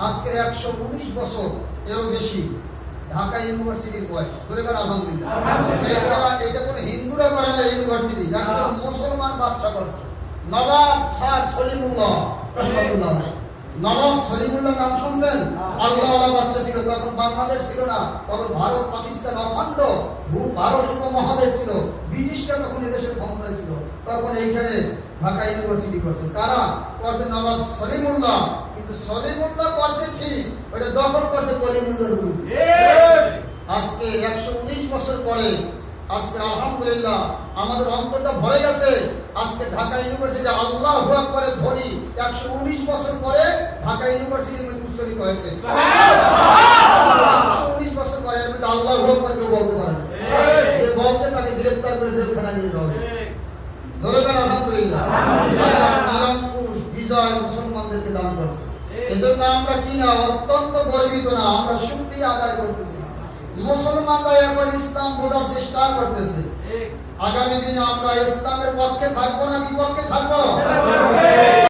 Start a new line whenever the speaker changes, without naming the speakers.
আজকের একশো উনিশ বছর এরও বেশি ঢাকা ইউনিভার্সিটির বয়স। ধরে গেল আলহামদুলিল্লাহ। এটা- কোনো হিন্দুরা করে না ইউনিভার্সিটি একজন মুসলমান বাচ্চা করছে। নবাব স্যার সলিমুল্লাহ রহমতুল্লাহ নবাব সলিমুল্লাহ নাম শুনছেন? আল্লাহ বাচ্চা ছিল তখন বাংলাদেশ ছিল না তখন ভারত পাকিস্তান অখণ্ড ভারত উপমহাদেশ ছিল। ব্রিটিশরা তখন এদেশের ছিল। তখন এইখানে ঢাকা ইউনিভার্সিটি করছে। কারা? করছে নবাব সলিমুল্লাহ। কিন্তু সলিমুল্লাহ করছে ওটা দখল করছে কলিমুল্লাহর বিরুদ্ধে। আজকে একশো উনিশ বছর পরে আজকে আলহামদুলিল্লাহ আমাদের অন্তরটা ভরে গেছে। আজকে ঢাকা ইউনিভার্সিটি আল্লাহ করে ধরি একশো উনিশ বছর পরে ঢাকা ইউনিভার্সিটির মধ্যে উচ্চারিত হয়েছে। একশো উনিশ বছর পরে এর মধ্যে আল্লাহ করে কেউ বলতে পারে যে বলতে তাকে গ্রেপ্তার করে জেলখানা নিয়ে হবে। ধরে গেল আলহামদুলিল্লাহ আল্লাহ নিরঙ্কুশ বিজয় মুসলমানদেরকে দান করছে এজন্য আমরা কি না অত্যন্ত গর্বিত না আমরা শুক্রিয়া আদায় করতেছি। মুসলমানরা এখন ইসলাম বোঝার চেষ্টা করতেছে। আগামী দিনে আমরা ইসলামের পক্ষে থাকব না বিপক্ষে থাকব?